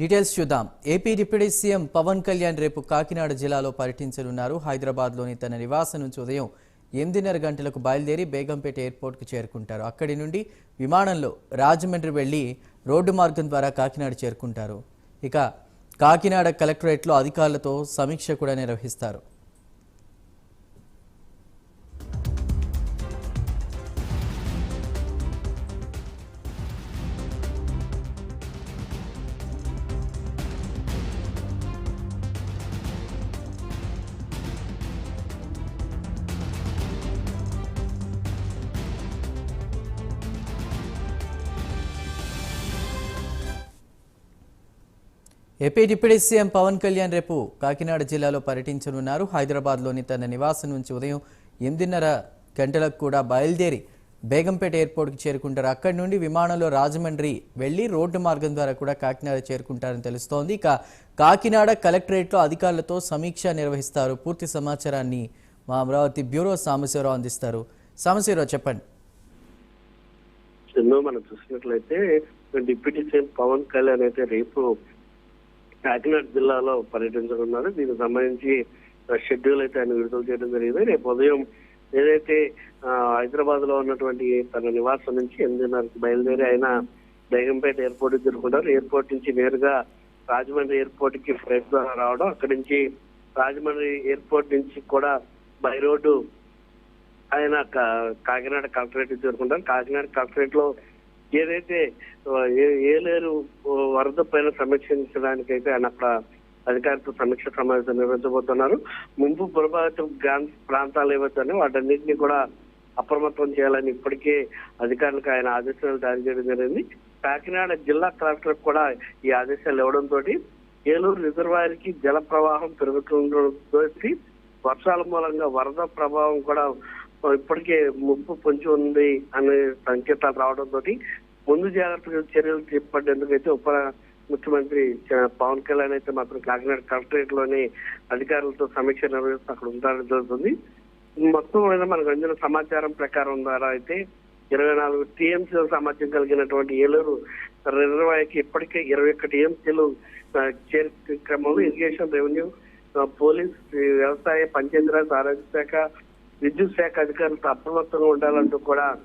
Details చూద్దాం. AP deputy CM Pawan Kalyan రేపు కాకినాడ జిల్లాలో పర్యటించనున్నారు. హైదరాబాద్లోని తన నివాసం నుంచి ఉదయం ఎనిమిదిన్నర గంటలకు బయలుదేరి బేగంపేట ఎయిర్పోర్ట్కు చేరుకుంటారు. అక్కడి నుండి విమానంలో రాజమండ్రి వెళ్ళి రోడ్డు మార్గం ద్వారా కాకినాడ చేరుకుంటారు. ఇక కాకినాడ కలెక్టరేట్లో అధికారులతో సమీక్ష కూడా నిర్వహిస్తారు. AP deputy CM Pawan Kalyan రేపు కాకినాడ జిల్లాలో పర్యటించనున్నారు. హైదరాబాద్లోని తన నివాసం నుంచి ఉదయం ఎనిమిదిన్నర గంటలకు కూడా బయలుదేరి బేగంపేట ఎయిర్పోర్ట్కి చేరుకుంటారు. అక్కడి నుండి విమానంలో రాజమండ్రి వెళ్ళి రోడ్డు మార్గం ద్వారా కూడా కాకినాడ చేరుకుంటారని తెలుస్తోంది. ఇక కాకినాడ కలెక్టరేట్లో అధికారులతో సమీక్ష నిర్వహిస్తారు. పూర్తి సమాచారాన్ని మా అమరావతి బ్యూరో సాంబశివరావు అందిస్తారు. సాంబశివరావు చెప్పండి. మనం చూసినట్లయితే డిప్యూటీ సీఎం పవన్ కళ్యాణ్ అయితే రేపు కాకినాడ జిల్లాలో పర్యటించనున్నారు దీనికి సంబంధించి షెడ్యూల్ అయితే ఆయన విడుదల చేయడం జరిగింది. రేపు ఉదయం ఏదైతే హైదరాబాద్లో ఉన్నటువంటి తన నివాసం నుంచి ఎనిమిదిన్నరకు బయలుదేరి ఆయన బేగంపేట ఎయిర్పోర్ట్కి తిరుగుకుంటారు ఎయిర్పోర్ట్ నుంచి నేరుగా రాజమండ్రి ఎయిర్పోర్ట్కి ఫ్లైట్ ద్వారా రావడం అక్కడి నుంచి రాజమండ్రి ఎయిర్పోర్ట్ నుంచి కూడా బై రోడ్డు ఆయన కా- కాకినాడ కలెక్టరేట్ చేరుకుంటారు కాకినాడ కలెక్టరేట్లో ఏదైతే ఏ- ఏలేరు వరద పైన సమీక్షించడానికి అయితే ఆయన అక్కడ అధికారులతో సమీక్ష సమావేశం నిర్వహించబోతున్నారు. ముంపు ప్రభావిత గ్రాం- ప్రాంతాలు ఏవైతే వాటన్నింటినీ కూడా అప్రమత్తం చేయాలని ఇప్పటికే అధికారులకు ఆయన ఆదేశాలు జారీ చేయడం జరిగింది. కాకినాడ జిల్లా కలెక్టర్ కూడా ఈ ఆదేశాలు ఇవ్వడంతో ఏలూరు రిజర్వాయర్ జల ప్రవాహం పెరుగుతుండటంతో వర్షాల మూలంగా వరద ప్రభావం కూడా ఇప్పటికే ముప్పు పొంచి ఉంది అనే సంకేతాలు రావడంతో ముందు జాగ్రత్తగా చర్యలు చేపట్టేందుకైతే అయితే ఉప ముఖ్యమంత్రి పవన్ కళ్యాణ్ అయితే మాత్రం కాకినాడ కలెక్టరేట్లోని అధికారులతో సమీక్ష నిర్వహిస్తూ అక్కడ ఉండడం జరుగుతుంది. మొత్తం మీద మనకు అందిన సమాచారం ప్రకారం ద్వారా అయితే ఇరవై నాలుగు టీఎంసీల సామర్థ్యం కలిగినటువంటి ఏలూరు రిజర్వాయర్కి ఇప్పటికే ఇరవై ఒక్క టీఎంసీలు చేరే క్రమంలో ఇరిగేషన్ రెవెన్యూ పోలీస్ వ్యవసాయ పంచాయతీరాజ్ ఆరోగ్య శాఖ విద్యుత్ శాఖ అధికారులతో అప్రమత్తంగా ఉండాలంటూ కూడా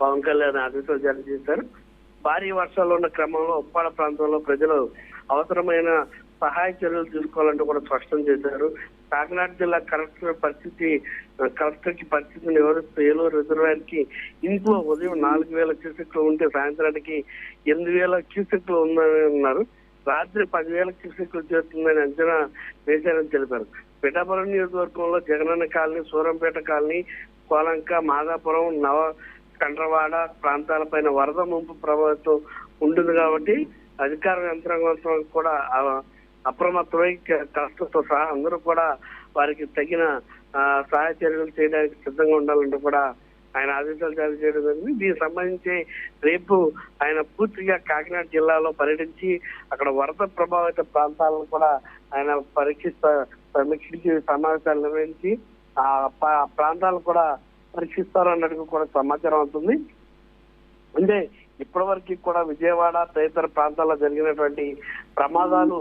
పవన్ కళ్యాణ్ ఆదేశాలు జారీ చేశారు. భారీ వర్షాలు ఉన్న క్రమంలో ఉప్పాడ ప్రాంతంలో ప్రజలు అవసరమైన సహాయ చర్యలు తీసుకోవాలంటూ కూడా స్పష్టం చేశారు. కాకినాడ జిల్లా కలెక్టర్ పరిస్థితి కలెక్టర్కి పరిస్థితిని వివరిస్తూ ఏలూరు రిజర్వాయర్కి ఇంట్లో ఉదయం నాలుగు వేల క్యూసెక్లు ఉంటే సాయంత్రానికి ఎనిమిది వేల క్యూసెక్లు ఉందని అన్నారు. రాత్రి పదివేల క్యూసెక్లు చేరుతుందని అంచనా వేశారని తెలిపారు. పిఠాపురం నియోజకవర్గంలో జగనన్న కాలనీ సూరంపేట కాలనీ కోలంక మాదాపురం నవ కండ్రవాడ ప్రాంతాలపైన వరద ముంపు ప్రభావితం ఉంటుంది కాబట్టి అధికార యంత్రాంగం కూడా అప్రమత్తమై కష్టంతో సహా అందరూ కూడా వారికి తగిన సహాయ చర్యలు చేయడానికి సిద్ధంగా ఉండాలంటూ కూడా ఆయన ఆదేశాలు జారీ చేయడం జరిగింది. దీనికి సంబంధించి రేపు ఆయన పూర్తిగా కాకినాడ జిల్లాలో పర్యటించి అక్కడ వరద ప్రభావిత ప్రాంతాలను కూడా ఆయన పరీక్షిస్తారు సమీక్షించి సమావేశాలు నిర్వహించి ఆ ప్రాంతాలు కూడా పరీక్షిస్తారు అన్నట్టు కూడా సమాచారం అవుతుంది. అంటే ఇప్పటి వరకు కూడా విజయవాడ తదితర ప్రాంతాల్లో జరిగినటువంటి ప్రమాదాలు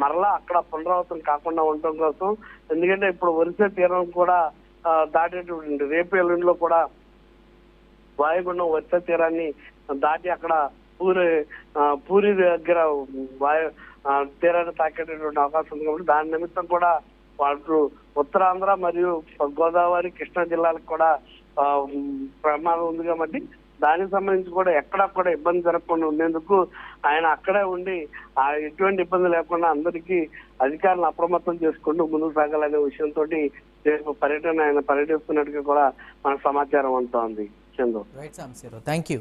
మరలా అక్కడ పునరావృతం కాకుండా ఉండటం కోసం ఎందుకంటే ఇప్పుడు ఒరిస్సా తీరం కూడా దాటేటటువంటి దాటేటువంటి రేపు ఎల్లుండిలో కూడా వాయుగుండం ఒరిస్సా తీరాన్ని దాటి అక్కడ పూరి ఆ, పూరి దగ్గర వాయు తీరాన్ని తాకేటటువంటి అవకాశం ఉంది కాబట్టి దాని నిమిత్తం కూడా వాళ్ళు ఉత్తరాంధ్ర మరియు గోదావరి కృష్ణా జిల్లాలకు కూడా ప్రమాదం ఉంది కాబట్టి దానికి సంబంధించి కూడా ఎక్కడా కూడా ఇబ్బంది జరగకుండా ఉండేందుకు ఆయన అక్కడే ఉండి ఆ ఎటువంటి ఇబ్బంది లేకుండా అందరికీ అధికారులను అప్రమత్తం చేసుకుంటూ ముందుకు సాగాలనే విషయంతో రేపు పర్యటన ఆయన పర్యటిస్తున్నట్టుగా కూడా మనకు సమాచారం అందుతోంది. చందు. Right thank you